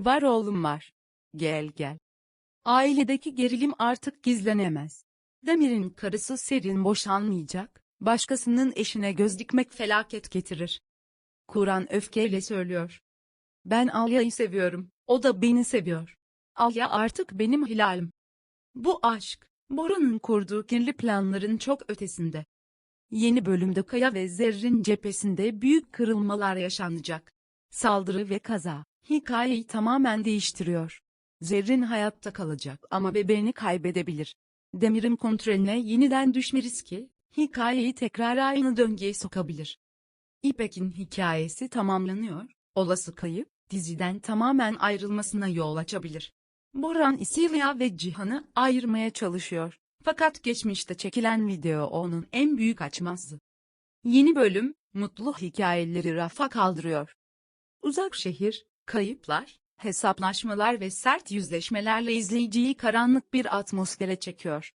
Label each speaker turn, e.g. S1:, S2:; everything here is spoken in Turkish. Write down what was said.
S1: Var oğlum var. Gel gel. Ailedeki gerilim artık gizlenemez. Demir'in karısı Serin boşanmayacak, başkasının eşine göz dikmek felaket getirir. Kur'an öfkeyle söylüyor. Ben Alya'yı seviyorum, o da beni seviyor. Alya artık benim hilalim. Bu aşk, Bora'nın kurduğu kirli planların çok ötesinde. Yeni bölümde Kaya ve Zerrin cephesinde büyük kırılmalar yaşanacak. Saldırı ve kaza, hikayeyi tamamen değiştiriyor. Zerrin hayatta kalacak ama bebeğini kaybedebilir. Demir'in kontrolüne yeniden düşme riski, hikayeyi tekrar aynı döngüye sokabilir. İpek'in hikayesi tamamlanıyor, olası kayıp, diziden tamamen ayrılmasına yol açabilir. Boran İsilya ve Cihan'ı ayırmaya çalışıyor. Fakat geçmişte çekilen video onun en büyük açmazdı. Yeni bölüm, mutlu hikayeleri rafa kaldırıyor. Uzak şehir, kayıplar, hesaplaşmalar ve sert yüzleşmelerle izleyiciyi karanlık bir atmosfere çekiyor.